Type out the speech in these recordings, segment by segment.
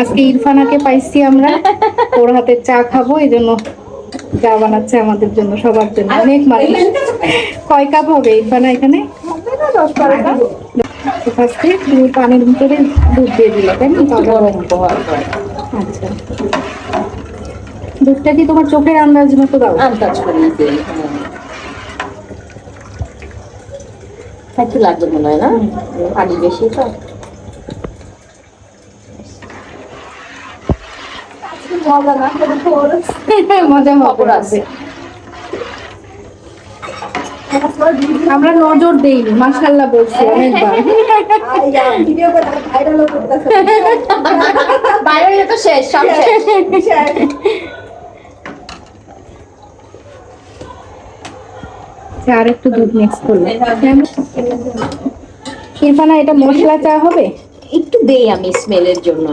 আজকে ইরফানাকে পাইছি আমরা। ওর হাতে চা খাব এই জন্য চা বানাচ্ছে আমাদের জন্য সবার জন্য। অনেক মানুষ। কয় কাপ হবে ইরফানা এখানে? ফার্স্টে তুমি পানির ভিতরে দুধ দিয়ে দিলে তাই না? আচ্ছা। দুধটা কি তোমার চোখের আন্দাজ মতো দাও? আন্দাজ করে একটু লাগবে মনে হয় না? পানি বেশি তো মজা খবর আছে আমরা নজর দেইনি মাশাল্লাহ বলছি অনেকবার বাইরে তো শেষ সব শেষ। আর একটু দুধ মিক্স করলে ইরফানা এটা মশলা চা হবে? একটু দেই আমি স্মেলের জন্য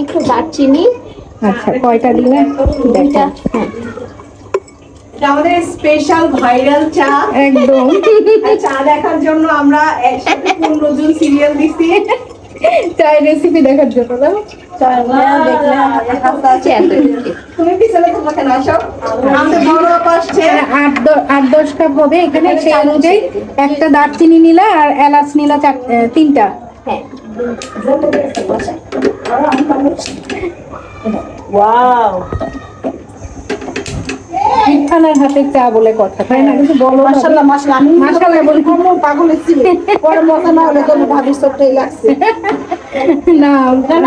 একটু দারচিনি আচ্ছা কয়টা দিলে হ্যাঁ আমাদের স্পেশাল ভাইরাল চা। একদম। চা দেখার জন্য আমরা একসাথে পনেরো জন সিরিয়াল দিছি চায়ের রেসিপি দেখার জন্য না? একটা দারচিনি নিলা আর এলাচ নিলা তিনটা। হ্যাঁ। ওয়াও হাতে চা বলে কথা তাই না? কিন্তু বলো মাশাআল্লাহ মাশাআল্লাহ। আমি মাশাআল্লাহ বলি। কোনো পাগল ছিল। পরে মজা না হলে ভাবির সবটাই লাগছে। না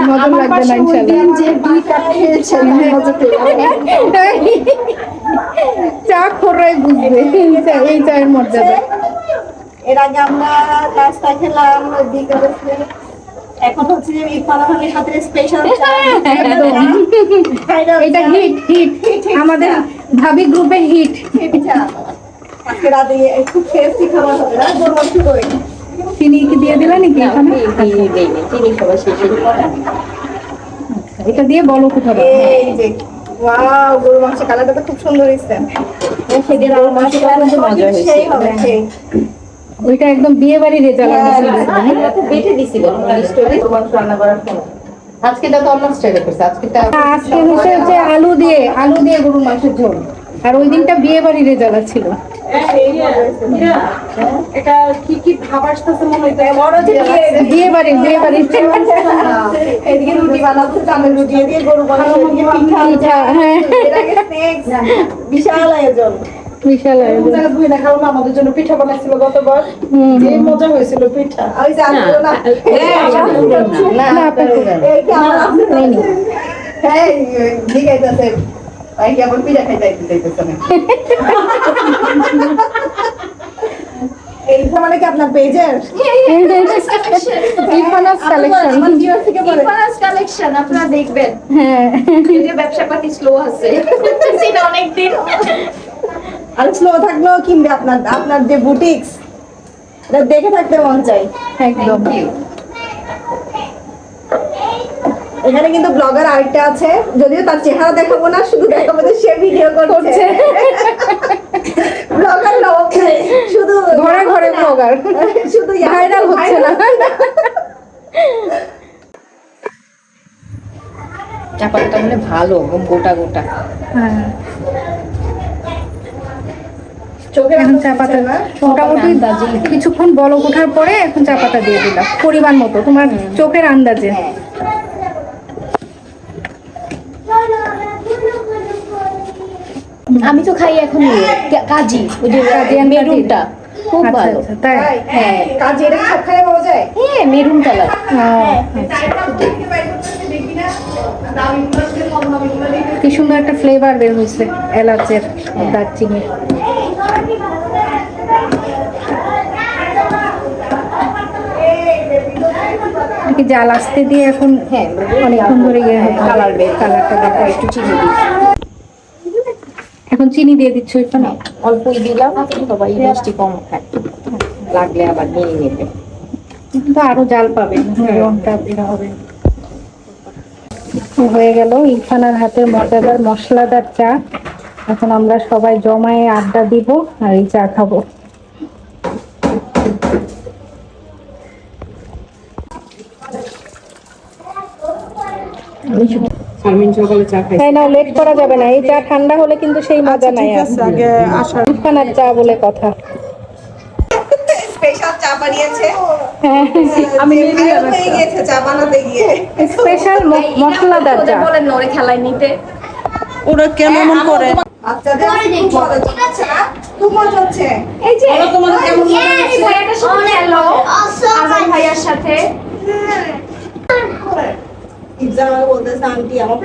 মজা লাগবে না দিন যে দুই কাপ খেয়েছে মজা চা খোরাই বুঝবে এই এই চায়ের মর্যাদা। এর আগে আমরা নাস্তা খেলাম বিকালে এখন হচ্ছে যে ভাবির হাতের স্পেশাল এটা হিট হিট আমাদের ভাবি গ্রুপে হিট আজকে রাতে খুব টেস্টি খাবার হবে। না গরম একটু করে চিনি কি দিয়ে দিলা নাকি এখানে? চিনি দেইনি। শেষে এটা দিয়ে বলো কোথাও এই যে ওয়াও গরু কালারটা তো খুব সুন্দর হয়েছে। সেদিন আমার মাসে কিন্তু মজা হয়েছে সেই হবে সেই। ওইটা একদম বিয়ে বাড়ির রেজাল্ট বেটে দিছিল স্টোরি তোমার রান্না করার সময় আজকে তো অন্য স্টাইলে করছে আজকে আজকে হচ্ছে হচ্ছে আলু দিয়ে আলু দিয়ে গরুর মাংসের ঝোল। আর ওই দিনটা বিয়ে বাড়ির রেজাল্ট ছিল এটা কি কি ভাব আসতেছে মনে হইতে বিয়ে বাড়ি বিয়ে বাড়ির এদিকে রুটি বানাচ্ছে চালের রুটি এদিকে গরু বানাচ্ছে পিঠা হ্যাঁ। এর আগে snacks, বিশাল আয়োজন। বিশাল আয়োজন। ধুয়ে দেখাও না আমাদের জন্য পিঠা বানাইছিল গতবার হুম, মজা হয়েছিল পিঠা ওই যে না না এই হ্যাঁ জিগাইতেছে ভাই কি আবার পিঠা খাইতে যাইতেছে না এইটা মানে কি আপনার পেজের ইরফানাস কালেকশন কালেকশন আপনারা দেখবেন হ্যাঁ যদিও ব্যবসা পাতি স্লো আছে অনেকদিন আর স্লো থাকলেও কিনবে আপনার আপনার যে বুটিক্স এটা দেখে থাকতে মন চাই। একদম। এখানে কিন্তু ব্লগার আরেকটা আছে যদিও তার চেহারা দেখাবো না শুধু দেখাবো যে সে ভিডিও করছে। ব্লগার লোক শুধু ঘরে ঘরে ব্লগার শুধু ভাইরাল হচ্ছে না। চাপাটা মানে ভালো গোটা গোটা। হ্যাঁ। এখন চা পাতা মোটামুটি কিছুক্ষণ বলক ওঠার পরে এখন চা পাতা দিয়ে দিলাম পরিমাণ মতো তোমার চোখের আন্দাজে। আমি তো খাই এখন কাজি ওই যে মেরুনটা। খুব আচ্ছা ভালো। আচ্ছা তাই? হ্যাঁ। কাজে এটা সবখানে পাওয়া যায়? হ্যাঁ মেরুন কালার। ও, কি সুন্দর একটা ফ্লেভার বের হয়েছে এলাচের দারচিনি। কি জাল আসতে দিয়ে এখন হ্যাঁ অনেকক্ষণ ধরে ইয়ে কালার বের। কালারটা তারপর একটু চিনি দিই। এখন চিনি দিয়ে দিচ্ছ এখানে অল্পই দিলাম সবাই মিষ্টি কম খায়। লাগলে আবার নিয়ে নেবে কিন্তু আরও জাল পাবে রংটা বের হবে। হয়ে গেল। ইরফানার হাতের মজাদার মশলাদার চা। এখন আমরা সবাই জমায়ে আড্ডা দিব আর এই চা খাব। লেট করা যাবে না। এই চা ঠান্ডা হলে কিন্তু সেই মজা নাই আর। আগে আসার। ইরফানার চা বলে কথা। চা বানিয়েছে। হ্যাঁ আমি হয়ে গিয়েছে চা বানাতে গিয়ে। স্পেশাল মশলাদার চা বলেন ওরে খেলায় নিতে। ওরা কেন করে? বাচ্চাদের খুব মজা হচ্ছে না খুব মজা হচ্ছে। এই যে এই ভাইয়াটার সাথে খেলো। আজান ভাইয়ার সাথে। ইফজান আমাকে বলতেছে আন্টি আমার